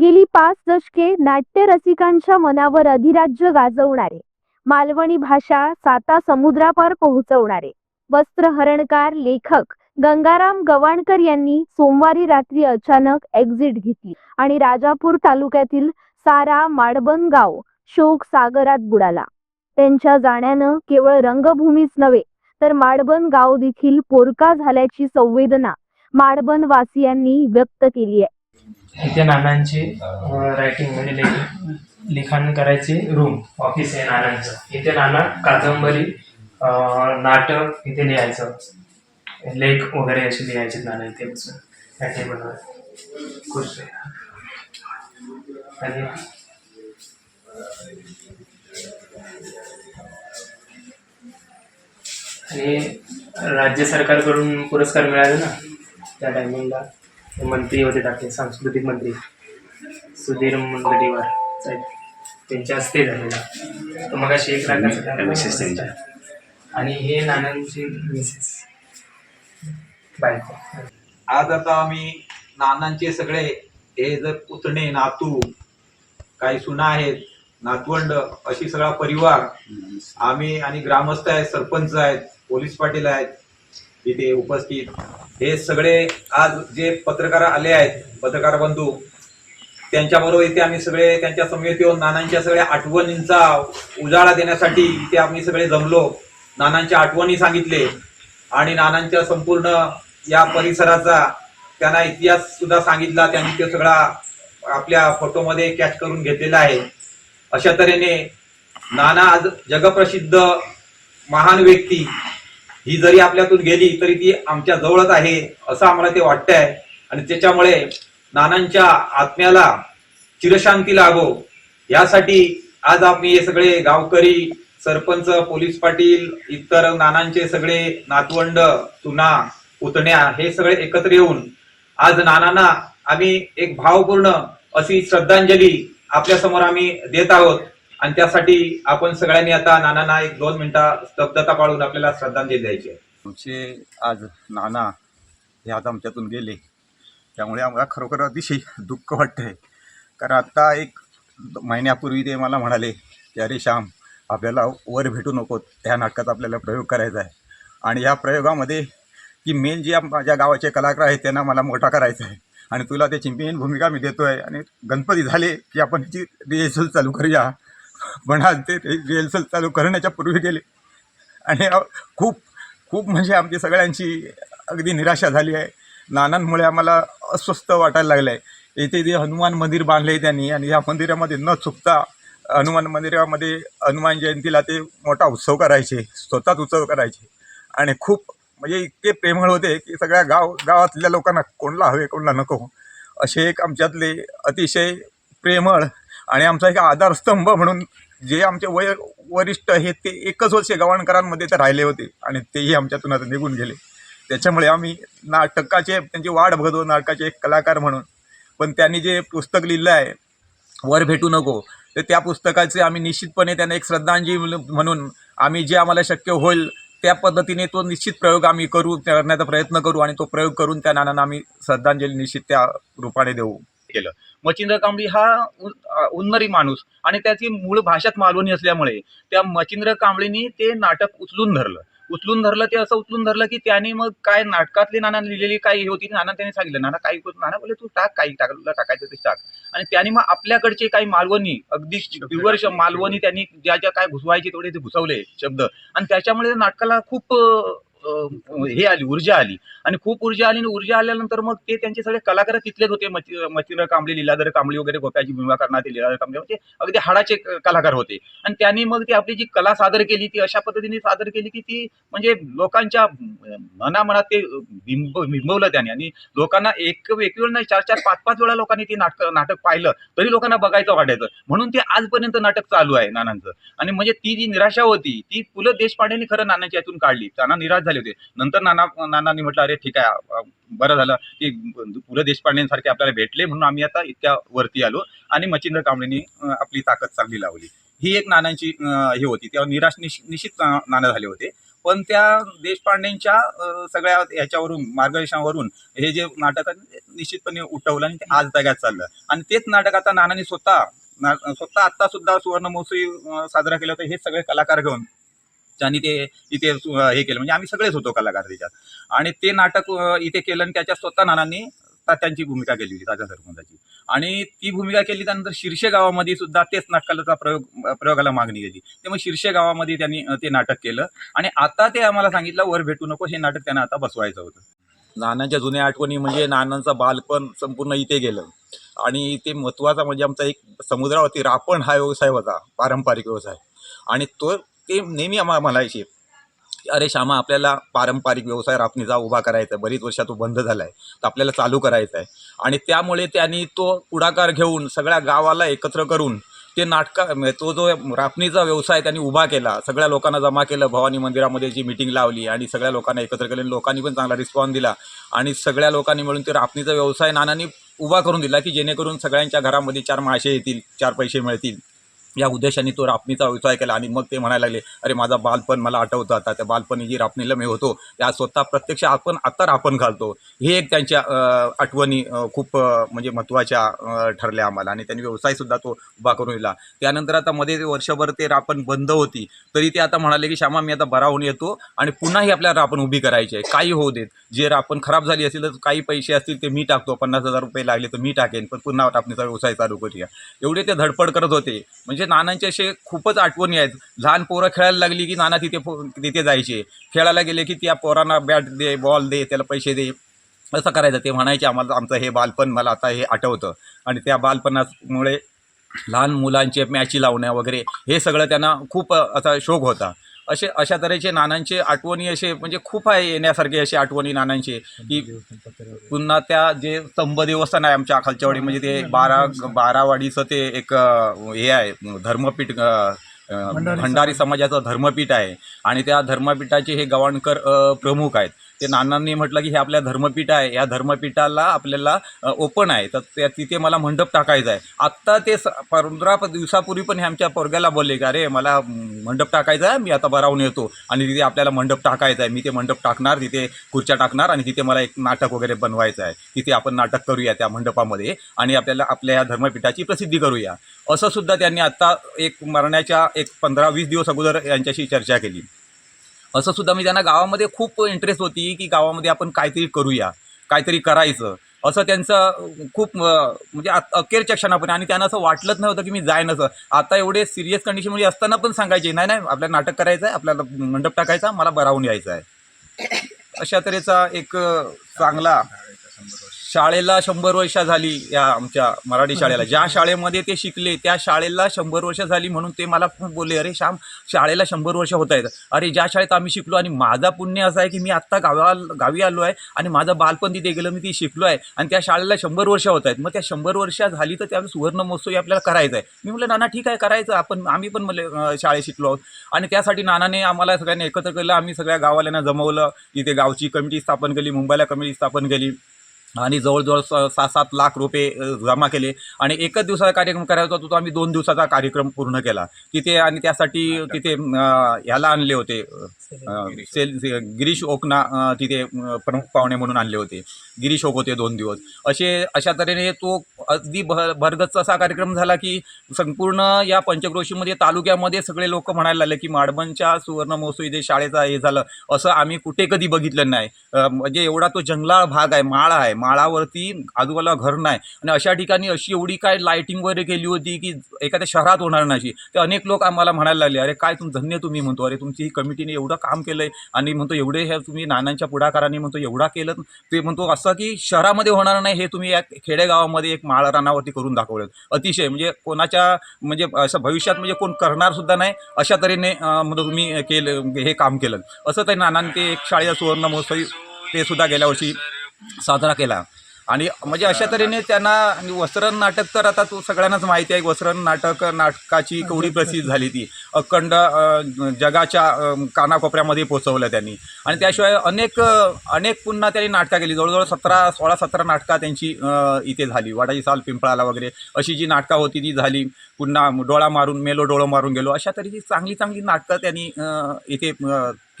गेली पाच दशके नाट्य रसिकांच्या मनावर अधिराज्य गाजवणारे. मालवणी भाषा साता समुद्रापार पोहोचवणारे. वस्त्रहरणकार लेखक गंगाराम गवाणकर यांनी सोमवारी रात्री अचानक एक्झिट घेतली आणि राजापूर तालुक्यातील सारा माडबन गाव शोक सागरात बुडाला. त्यांच्या जाण्यानं केवळ रंगभूमीच नव्हे तर माडबन गाव देखील पोरका झाल्याची संवेदना माडबन वासियांनी व्यक्त केली आहे. इथे नानांचे रायटिंग म्हणजे लिखाण करायचे रूम ऑफिस आहे नानांचं. इथे नाना कादंबरी नाटक इथे लिहायचं. लेख वगैरे असे लिहायचे नाना इथे बसून. त्या टेबलवर खुश आणि आणि राज्य सरकारकडून पुरस्कार मिळाले ना त्या टायमिंगला मंत्री होते टाकले सांस्कृतिक मंत्री. सुधीर मुनगंटीवार साहेब. त्यांच्या हस्ते झालेला. तर मग अशी एक लाखाचा मिसेस त्यांच्या. आणि हे नानांची मिसेस बायको. आज आता आम्ही नानांचे सगळे हे जर पुतणे नातू काही सुना आहेत नातवंड अशी सगळा परिवार आम्ही आणि ग्रामस्थ आहेत सरपंच आहेत पोलीस पाटील आहेत इथे उपस्थित. हे सगळे आज जे पत्रकार आले आहेत पत्रकार बंधू त्यांच्याबरोबर इथे आम्ही सगळे त्यांच्या समवेत येऊन नानांच्या सगळ्या आठवणींचा उजाळा देण्यासाठी इथे आम्ही सगळे जमलो. नानांच्या आठवणी सांगितले आणि नानांच्या संपूर्ण या परिसराचा त्यांना इतिहास सुद्धा सांगितला. त्यांनी ते सगळा आपल्या फोटोमध्ये कॅच करून घेतलेला आहे. अशा तऱ्हेने नाना आज जगप्रसिद्ध महान व्यक्ती ही जरी आपल्यातून गेली तरी ती आमच्या जवळच आहे असं आम्हाला ते वाटतंय. आणि त्याच्यामुळे नानांच्या आत्म्याला चिरशांती लागो यासाठी आज आम्ही हे सगळे गावकरी सरपंच पोलीस पाटील इतर नानांचे सगळे नातवंड सुना पुतण्या हे सगळे एकत्र येऊन आज नानांना आम्ही एक भावपूर्ण अशी श्रद्धांजली आपल्यासमोर आम्ही देत आहोत. आणि त्यासाठी आपण सगळ्यांनी आता नानांना एक दोन मिनिटं स्तब्धता पाळून आपल्याला श्रद्धांजली द्यायची आहे. आमचे आज नाना हे आज आमच्यातून गेले. त्यामुळे आम्हाला खरोखर अतिशय दुःख वाटतंय. कारण आत्ता एक महिन्यापूर्वी ते मला म्हणाले की अरे श्याम आपल्याला वर भेटू नको ह्या नाटकात आपल्याला प्रयोग करायचा आहे. आणि या प्रयोगामध्ये की मेन जे आम- माझ्या गावाचे कलाकार आहेत त्यांना मला मोठा करायचा आहे. आणि तुला त्याची मेन भूमिका मी देतो आहे आणि गणपती झाले की आपण ती रिहर्सल चालू करूया. पण आज ते रिहर्सल चालू करण्याच्या पूर्वी गेले. आणि खूप खूप म्हणजे आमची सगळ्यांची अगदी निराशा झाली आहे. नानांमुळे आम्हाला अस्वस्थ वाटायला लागलं आहे येथे जे हनुमान मंदिर बांधले त्यांनी आणि या मंदिरामध्ये न चुकता हनुमान मंदिरामध्ये हनुमान जयंतीला ते मोठा उत्सव करायचे स्वतःच उत्सव करायचे. आणि खूप म्हणजे इतके प्रेमळ होते की सगळ्या गाव गावातल्या लोकांना कोणला हवे कोणला नको. असे एक आमच्यातले अतिशय प्रेमळ आणि आमचा एक आधारस्तंभ म्हणून जे आमचे वय वरिष्ठ हे ते एकच वर्ष गव्हाणकरांमध्ये तर राहिले होते आणि तेही आमच्यातून आता निघून गेले. त्याच्यामुळे आम्ही नाटकाचे त्यांची वाट बघत होतो नाटकाचे एक कलाकार म्हणून. पण त्यांनी जे पुस्तक लिहिलं आहे वर भेटू नको तर त्या पुस्तकाचे आम्ही निश्चितपणे त्यांना एक श्रद्धांजली म्हणून आम्ही जे आम्हाला शक्य होईल त्या पद्धतीने तो निश्चित प्रयोग आम्ही करू करण्याचा प्रयत्न करू आणि तो प्रयोग करून त्या नानांना आम्ही श्रद्धांजली निश्चित त्या रूपाने देऊ. केलं. मच्छिंद्र कांबळी हा उन्नरी माणूस आणि त्याची मूळ भाषाच मालवणी असल्यामुळे त्या मच्छिंद्र कांबळीनी ते नाटक उचलून धरलं. उचलून धरलं ते असं उचलून धरलं की त्याने मग काय नाटकातली नाना लिहिलेली काही होती नाना त्याने सांगितलं नाना काही नाना बोले तू टाक काही टाकलं टाकायचं ते टाक. आणि त्याने मग आपल्याकडचे काही मालवणी अगदी प्युअर मालवणी त्यांनी ज्या ज्या काय घुसवायचे तेवढे ते घुसवले शब्द. आणि त्याच्यामुळे नाटकाला खूप हे आली ऊर्जा आली. आणि खूप ऊर्जा आली आणि ऊर्जा आल्यानंतर मग ते त्यांचे सगळे कलाकार तिथलेच होते. मच्छी- मच्छिंद्र कांबळे लीलाधर कांबळे वगैरे गोप्याची भूमिका करणार लीलाधर कांबळे म्हणजे अगदी हाडाचे कलाकार होते. आणि त्यांनी मग ती आपली जी कला सादर केली ती अशा पद्धतीने सादर केली की ती म्हणजे लोकांच्या मनामनात ते बिंब बिंबवलं त्याने. आणि लोकांना एक एक वेळ नाही चार चार पाच पाच वेळा लोकांनी ते नाटक नाटक पाहिलं तरी लोकांना बघायचं वाटायचं. म्हणून ते आजपर्यंत नाटक चालू आहे नानांचं. आणि म्हणजे ती जी निराशा होती ती पु ल देशपांडेंनी खरं नानांच्या यातून काढली. त्यांना निराश झाले होते. नंतर नाना नानांनी म्हटलं अरे ठीक आहे बरं झालं की पु ल देशपांडेंसारखे आपल्याला भेटले म्हणून आम्ही आता इतक्या वरती आलो आणि मच्छिंद्र कांबळेंनी आपली ताकद चांगली लावली. ही एक नानांची हे होती. तेव्हा निराश निश्चित नाना झाले होते. पण त्या देशपांडेंच्या सगळ्या ह्याच्यावरून मार्गदर्शनावरून हे जे नाटक निश्चितपणे उठवलं आणि ते आज जगात चाललं. आणि तेच नाटक आता नानांनी स्वतः ना- स्वतः आता सुद्धा सुवर्ण महोत्सवी साजरा केला होता. हे सगळे कलाकार घेऊन त्यांनी ते इथे हे केलं. म्हणजे आम्ही सगळेच होतो कलाकार त्याच्यात. आणि ते नाटक इथे केलं आणि त्याच्यात स्वतः नानांनी तात्यांची भूमिका केली होती तात्या सरपंचाची. आणि ती भूमिका केली त्यानंतर शिर्षे गावामध्ये सुद्धा तेच नाटकाचा प्रयोग प्रयोगाला मागणी केली त्यामुळे शिर्षे गावामध्ये त्यांनी ते नाटक केलं. आणि आता ते आम्हाला सांगितलं वर भेटू नको हे नाटक त्यांना आता बसवायचं होतं. नानांच्या जुन्या आठवणी म्हणजे नानांचं बालपण संपूर्ण इथे गेलं. आणि ते महत्त्वाचा म्हणजे आमचा एक समुद्रावरती रापण हा व्यवसाय होता पारंपरिक व्यवसाय. आणि तो ते नेहमी आम्हाला म्हणायचे अरे श्यामा आपल्याला पारंपरिक व्यवसाय राफणीचा उभा करायचा आहे. बरीच वर्षात तो बंद झाला आहे तर आपल्याला चालू करायचा आहे. आणि त्यामुळे त्यांनी तो पुढाकार घेऊन सगळ्या गावाला एकत्र करून ते नाटका म्हणजे तो जो रापणीचा व्यवसाय त्यांनी उभा केला. सगळ्या लोकांना जमा केलं. भवानी मंदिरामध्ये जी मिटिंग लावली आणि सगळ्या लोकांना एकत्र केले लोकांनी पण चांगला रिस्पॉन्स दिला. आणि सगळ्या लोकांनी मिळून ते रापणीचा व्यवसाय नानांनी उभा करून दिला की जेणेकरून सगळ्यांच्या घरामध्ये चार मासे येतील चार पैसे मिळतील. या उद्देशाने तो रापणीचा व्यवसाय केला आणि मग ते म्हणायला लागले अरे माझा बालपण मला आठवतं आता त्या बालपणी जी रापणीला मी होतो त्या स्वतः प्रत्यक्ष आपण आता रापण घालतो. हे एक त्यांच्या आठवणी खूप म्हणजे महत्त्वाच्या ठरल्या आम्हाला आणि त्यांनी व्यवसायसुद्धा तो उभा करून दिला त्यानंतर आता मध्ये वर्षभर ते रापण बंद होती तरी ते आता म्हणाले की श्यामा मी आता बरा होऊन येतो आणि पुन्हाही आपल्याला रापण उभी करायची आहे. काही होऊ देत. जे रापण खराब झाली असेल तर काही पैसे असतील ते मी टाकतो. पन्नास हजार रुपये लागले तर मी टाकेन. पण पुन्हा रापणीचा व्यवसाय चालू करूया. एवढे ते धडपड करत होते. म्हणजे म्हणजे नानांचे असे खूपच आठवणी आहेत. लहान पोरं खेळायला लागली की नाना तिथे तिथे जायचे. खेळायला गेले की त्या पोरांना बॅट दे बॉल दे त्याला पैसे दे. असं करायचं. ते म्हणायचे आम्हाला आमचं हे बालपण मला आता हे आठवतं. आणि त्या बालपणामुळे लहान मुलांचे मॅची लावण्या वगैरे हे सगळं त्यांना खूप असा शोक होता. असे अशा तऱ्हेचे नानांचे आठवणी असे म्हणजे खूप आहे येण्यासारखे असे आठवणी नानांचे की पुन्हा त्या जे स्तंभ देवस्थान आहे आमच्या खालच्यावाडी म्हणजे ते बारा बारावाडीचं ते एक हे आहे धर्मपीठ भंडारी समाजाचं धर्मपीठ आहे. आणि त्या धर्मपीठाचे हे गवाणकर प्रमुख आहेत. ते नानांनी म्हटलं की हे आपल्या धर्मपीठ आहे. या धर्मपीठाला आपल्याला ओपन आहे. तर त्या तिथे मला मंडप टाकायचा आहे. आत्ता ते स पंधरा दिवसापूर्वी पण हे आमच्या पोरग्याला बोलले की अरे मला मंडप टाकायचा आहे. मी आता बरावून येतो. आणि तिथे आपल्याला मंडप टाकायचा आहे. मी ते मंडप टाकणार तिथे खुर्च्या टाकणार आणि तिथे मला एक नाटक वगैरे बनवायचं आहे. तिथे आपण नाटक करूया त्या मंडपामध्ये आणि आपल्याला आपल्या या धर्मपीठाची प्रसिद्धी करूया. असं सुद्धा त्यांनी आत्ता एक मरण्याच्या एक पंधरा वीस दिवस अगोदर यांच्याशी चर्चा केली. असं सुद्धा मी त्यांना गावामध्ये खूप इंटरेस्ट होती की गावामध्ये आपण काहीतरी करूया काहीतरी करायचं. असं त्यांचं खूप म्हणजे अखेरच्या क्षणापर्यंत आणि त्यांना असं वाटलंच नव्हतं की मी जाय असं आता एवढे सिरियस कंडिशनमध्ये असताना पण सांगायचे नाही नाही आपल्याला नाटक करायचं आहे आपल्याला मंडप टाकायचा मला बरावून यायचं आहे. अशा तऱ्हेचा एक चांगला शाळेला शंभर वर्ष झाली या आमच्या मराठी शाळेला. ज्या शाळेमध्ये ते शिकले त्या शाळेला शंभर वर्ष झाली म्हणून ते मला खूप बोलले अरे श्याम शाळेला शंभर वर्ष होत आहेत. अरे ज्या शाळेत आम्ही शिकलो आणि माझा पुण्य असं आहे की मी आत्ता गावा गावी आलो आहे आणि माझं बालपण तिथे गेलं मी ती शिकलो आहे आणि त्या शाळेला शंभर वर्ष होत आहेत. मग त्या शंभर वर्ष झाली तर त्या सुवर्ण महोत्सवी आपल्याला करायचं आहे. मी म्हटलं नाना ठीक आहे करायचं. आपण आम्ही पण म्हणले शाळेत शिकलो आहोत. आणि त्यासाठी नानाने आम्हाला सगळ्यांनी एकत्र केलं. आम्ही सगळ्या गावाल्यांना जमवलं. इथे गावची कमिटी स्थापन केली मुंबईला कमिटी स्थापन केली. आणि जवळजवळ स- सहा सात लाख रुपये जमा केले. आणि एकच दिवसाचा कार्यक्रम करायचा होता तो आम्ही दोन दिवसाचा कार्यक्रम पूर्ण केला. तिथे आणि त्यासाठी तिथे ह्याला आणले होते सेल गिरीश ओकना तिथे प्रमुख पाहुणे म्हणून आणले होते. गिरीश ओक होते दोन दिवस. असे अशा तऱ्हेने तो अगदी भर भरगच्च असा कार्यक्रम झाला की संपूर्ण या पंचक्रोशीमध्ये तालुक्यामध्ये सगळे लोक म्हणायला लागले की माडबनच्या सुवर्ण महोत्सवी जे शाळेचा हे झालं असं आम्ही कुठे कधी बघितलं नाही. म्हणजे एवढा तो जंगलाळ भाग आहे माळा आहे. माळावरती आजूबाजूला घर नाही. आणि अशा ठिकाणी अशी एवढी काय लाईटिंग वगैरे केली होती की एखाद्या शहरात होणार नाही ते अनेक लोक आम्हाला म्हणायला लागले अरे काय तुम धन्य तुम्ही म्हणतो. अरे तुमची ही कमिटीने एवढं काम केलं आहे आणि म्हणतो एवढे हे तुम्ही नानांच्या पुढाकाराने म्हणतो एवढा केलं. ते म्हणतो असं की शहरामध्ये होणार नाही हे तुम्ही या खेडेगावामध्ये एक माळ रानावरती करून दाखवलं. अतिशय म्हणजे कोणाच्या म्हणजे असं भविष्यात म्हणजे कोण करणार सुद्धा नाही अशा तऱ्हेने म्हणजे तुम्ही केलं हे काम केलं. असं ते नानांनी ते एक शाळेचा सुवर्ण महोत्सवी ते सुद्धा गेल्या वर्षी साजरा केला. आणि म्हणजे अशा तऱ्हेने त्यांना आणि वस्त्रण नाटक तर आता तो सगळ्यांनाच माहिती आहे वस्त्रण नाटक नाटकाची केवढी प्रसिद्ध झाली ती. अखंड जगाच्या कानाकोपऱ्यामध्ये पोचवलं त्यांनी. आणि त्याशिवाय अनेक अनेक पुन्हा त्यांनी नाटकं केली. जवळजवळ सतरा सोळा सतरा नाटकं त्यांची इथे झाली. वाडाची साल पिंपळाला वगैरे अशी जी नाटकं होती ती झाली. पुन्हा डोळा मारून मेलो डोळं मारून गेलो. अशा तऱ्हेची चांगली चांगली नाटकं त्यांनी इथे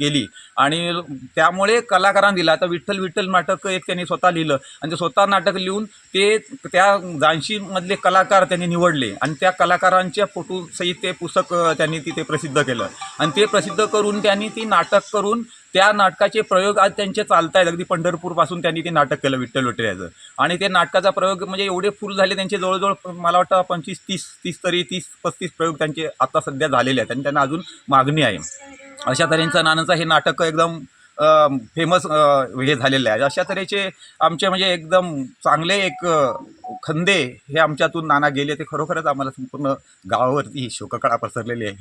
केली. आणि त्यामुळे कलाकारांना दिला. आता विठ्ठल विठ्ठल नाटक एक त्यांनी स्वतः लिहिलं. आणि ते स्वतः नाटक लिहून ते त्या झांशीमधले कलाकार त्यांनी निवडले. आणि त्या कलाकारांच्या फोटोसहित ते पुस्तक त्यांनी तिथे प्रसिद्ध केलं. आणि ते प्रसिद्ध करून त्यांनी ती नाटक करून त्या नाटकाचे प्रयोग आज त्यांचे चालत आहेत अगदी पंढरपूरपासून त्यांनी ते नाटक केलं विठ्ठल विठ्ठलाचं आणि ते नाटकाचा प्रयोग म्हणजे एवढे फुल झाले त्यांचे जवळजवळ मला वाटतं पंचवीस तीस तीस तरी तीस पस्तीस प्रयोग त्यांचे आता सध्या झालेले आहेत आणि त्यांना अजून मागणी आहे. अशा तऱ्हेंचा नानांचा हे नाटक एकदम फेमस हे झालेलं आहे. अशा तऱ्हेचे आमचे म्हणजे एकदम चांगले एक खंदे हे आमच्यातून नाना गेले. ते खरोखरच आम्हाला संपूर्ण गावावरती ही शोककळा पसरलेली आहे.